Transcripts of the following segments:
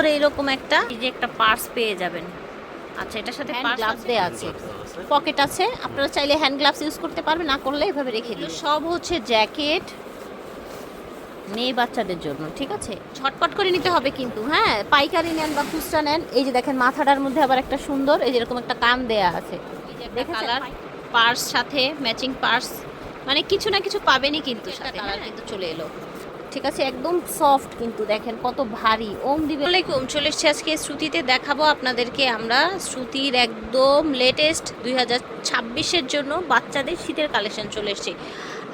সুন্দর এইরকম একটা এই যে একটা পার্স পেয়ে যাবেন। আচ্ছা এটার সাথে গ্লাভস দেওয়া আছে? পকেট আছে। আপনারা চাইলে হ্যান্ড গ্লাভস ইউজ করতে পারবেন না করলে এভাবে রেখে দিন। সব হচ্ছে জ্যাকেট মেয়ে বাচ্চাদের জন্য ঠিক আছে? ঝটপট করে নিতে হবে কিন্তু হ্যাঁ? পাইকারি নেন বা খুচরা নেন। এই যে দেখেন মাথাটার মধ্যে আবার একটা সুন্দর এই যেরকম একটা কান দেয়া আছে। কালার পার্স সাথে ম্যাচিং পার্স। মানে কিছু না কিছু পাবেনই কিন্তু সাথে কালার কিন্তু চলে এলো। ঠিক আছে? একদম সফট কিন্তু দেখেন কত ভারী। ওম দিবে আলাইকুম চলে এসেছি আজকে শ্রুতিতে। দেখাবো আপনাদেরকে আমরা শ্রুতির একদম লেটেস্ট দুই হাজার ছাব্বিশের জন্য বাচ্চাদের শীতের কালেকশন চলে এসছে।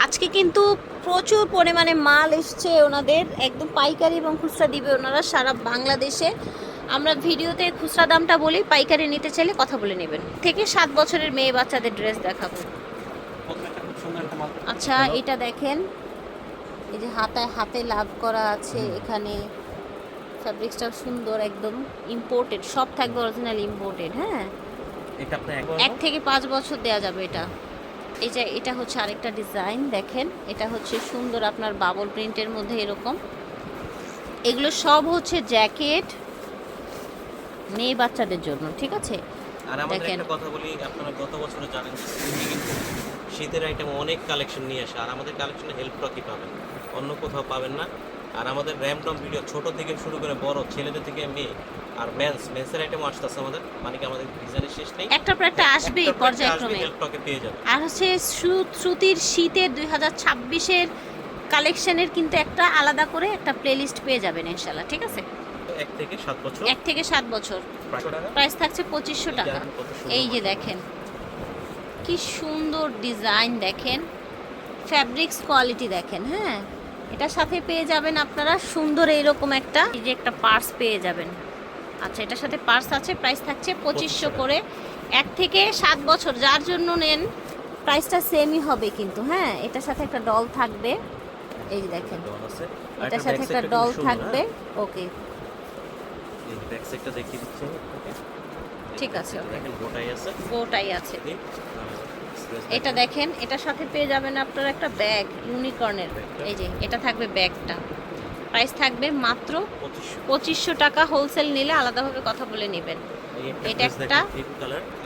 আজকে কিন্তু প্রচুর পরিমাণে মাল এসছে ওনাদের। একদম পাইকারি এবং খুচরা দিবে ওনারা সারা বাংলাদেশে। আমরা ভিডিওতে খুচরা দামটা বলি পাইকারি নিতে চাইলে কথা বলে নেবেন। থেকে সাত বছরের মেয়ে বাচ্চাদের ড্রেস দেখাবো। আচ্ছা এটা দেখেন। এই যে হাতায় হাতে লাভ করা আছে এখানে। ফ্যাব্রিক্সটা সুন্দর একদম ইম্পোর্টেড সব থাকবে অরিজিনাল ইম্পোর্টেড হ্যাঁ? এক থেকে পাঁচ বছর দেয়া যাবে এটা। এই যে এটা হচ্ছে আরেকটা ডিজাইন দেখেন। এটা হচ্ছে সুন্দর আপনার বাবল প্রিন্টের মধ্যে এরকম। এগুলো সব হচ্ছে জ্যাকেট মেয়ে বাচ্চাদের জন্য ঠিক আছে? আর আমাদের একটা কথা বলি আপনারা গত বছরে জানেন কিন্তু শীতের আইটেম অনেক কালেকশন নিয়ে আসে আর আমাদের কালেকশনে হেল্প টকি পাবেন অন্য কোথাও পাবেন না। আর আমাদের র্যামটম ভিডিও ছোট থেকে শুরু করে বড় ছেলেদের থেকে মেয়ে আর মেন্স মেন্সের আইটেম আসতেছে আমাদের মানে কি আমাদের ডিজাইনের শেষ নেই। একটা পর একটা আসবেই পর্যায়ক্রমে। পেয়ে যাবেন। আর হচ্ছে শ্রু- শ্রুতির শীতের দুই হাজার ছাব্বিশের কালেকশনের কিন্তু একটা আলাদা করে একটা প্লেলিস্ট পেয়ে যাবেন ইনশাল্লাহ ঠিক আছে? এক থেকে সাত বছর? এক থেকে সাত বছর। প্রাইস থাকছে পঁচিশশো টাকা। এই যে দেখেন কি সুন্দর ডিজাইন দেখেন ফ্যাব্রিক্স কোয়ালিটি দেখেন হ্যাঁ? এটার সাথে পেয়ে যাবেন আপনারা সুন্দর এইরকম একটা এই যে একটা পার্স পেয়ে যাবেন। আচ্ছা এটার সাথে পার্স আছে প্রাইস থাকছে পঁচিশশো করে। এক থেকে সাত বছর যার জন্য নেন প্রাইসটা সেমই হবে কিন্তু হ্যাঁ? এটার সাথে একটা ডল থাকবে। এই যে দেখেন এটার সাথে একটা ডল থাকবে হ্যাঁ? ওকে এই ব্যাক সাইডটা দেখিয়ে দিচ্ছি ওকে ঠিক আছে, দেখেন গোটাই আছে। ওটাই আছে। এটা দেখেন। এটার সাথে পেয়ে যাবেন আপনার একটা ব্যাগ ইউনিকর্নের এই যে এটা থাকবে ব্যাগটা প্রাইস থাকবে মাত্র পঁচিশশো। টাকা হোলসেল নিলে আলাদাভাবে কথা বলে নেবেন। এটা একটা-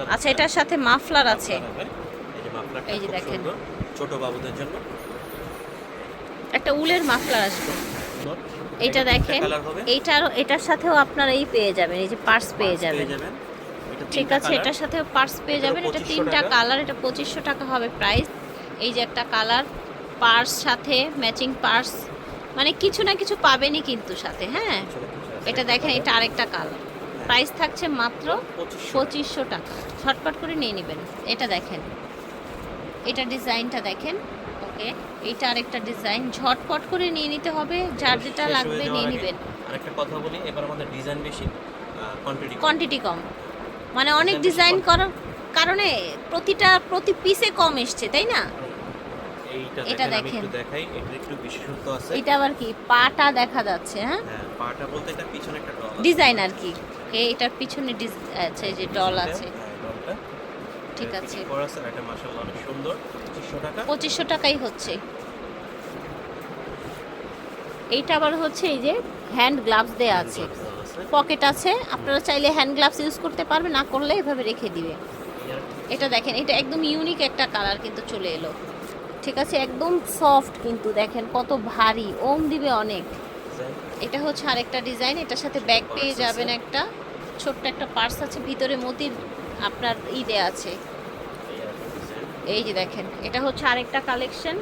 আচ্ছা এটার সাথে মাফলার আছে। এই যে দেখেন। ছোট বাবুদের জন্য। একটা উলের মাফলার আসবে। সুন্দর। এইটা দেখেন এইটার এটার সাথেও আপনারা এই পেয়ে যাবেন এই যে পার্স পেয়ে যাবেন। ঠিক আছে এটার সাথেও পার্স পেয়ে যাবেন এটা 2500 তিনটা কালার এটা পঁচিশশো টাকা হবে প্রাইস এই যে একটা কালার পার্স সাথে ম্যাচিং পার্স মানে কিছু না কিছু পাবেনই কিন্তু সাথে হ্যাঁ। এটা দেখেন এটা আরেকটা কালার প্রাইস থাকছে মাত্র পঁচিশশো টাকা। ঝটপট করে নিয়ে নেবেন। এটা দেখেন এটা ডিজাইনটা দেখেন। ওকে এটা আরেকটা ডিজাইন ঝটপট করে নিয়ে নিতে হবে যার যেটা লাগবে নিয়ে নেবেন। আরেকটা কথা বলি এবার আমাদের ডিজাইন বেশি কোয়ান্টিটি কোয়ান্টিটি কম। মানে অনেক ডিজাইন। করার কারণে প্রতিটা প্রতি পিসে কম এসছে তাই না? এইটা এটা দেখেন দেখাই এটা একটু বিশেষত্ব আছে। এটা আবার কি? পাটা দেখা যাচ্ছে হ্যাঁ? হ্যাঁ পাটা বলতে এটা পিছনে একটা ডল ডিজাইন আর কি। এটার পিছনে আচ্ছা যে ডল আছে। ঠিক আছে। fitting করা আছে আর এটা মাশাআল্লাহ অনেক সুন্দর। 2500 টাকা। পঁচিশশো টাকাই হচ্ছে। এইটা আবার হচ্ছে এই যে হ্যান্ড গ্লাভস দেয়া আছে। দেওয়া আছে। পকেট আছে। আপনারা চাইলে হ্যান্ড গ্লাভস ইউজ করতে পারবেন না করলে এভাবে রেখে দিবে। এটা দেখেন এটা একদম ইউনিক একটা কালার কিন্তু চলে এলো। ঠিক আছে একদম সফট কিন্তু দেখেন কত ভারী ওম দিবে অনেক। এটা হচ্ছে আরেকটা ডিজাইন এটার সাথে ব্যাগ পেয়ে যাবেন একটা। ছোট্ট একটা পার্স আছে ভিতরে মতির আপনার দেয়া আছে। এই যে দেখেন এটা হচ্ছে আরেকটা কালেকশন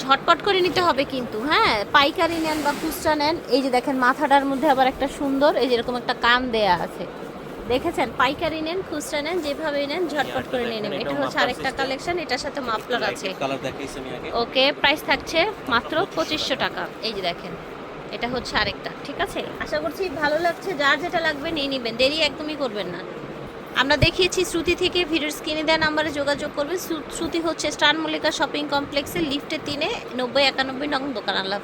ঝটপট করে নিতে হবে কিন্তু হ্যাঁ? পাইকারি নেন বা খুচরা নেন এই যে দেখেন মাথাটার মধ্যে আবার একটা সুন্দর এই যে এরকম একটা কান দেয়া আছে। দেখেছেন? পাইকারি নেন খুচরা নেন যেভাবে নেন ঝটপট করে নিয়ে নেবেন। এটা হচ্ছে আরেকটা কালেকশন এটার সাথে মাফলার আছে। Light দেখাইছি আমি আগে। ওকে প্রাইস থাকছে মাত্র পঁচিশশো টাকা। এই যে দেখেন এটা হচ্ছে আরেকটা ঠিক আছে? আশা করছি ভালো লাগছে যার যেটা লাগবে নিয়ে নেবেন দেরি একদমই করবেন না। আমরা দেখিয়েছি শ্রুতি থেকে ভিডিওর স্ক্রিনে দেওয়া নাম্বারে যোগাযোগ করবেন। শ্রু- শ্রুতি হচ্ছে স্টার মল্লিকা শপিং কমপ্লেক্সের লিফটে তিনে নব্বই একানব্বই নং দোকান। আল্লাহ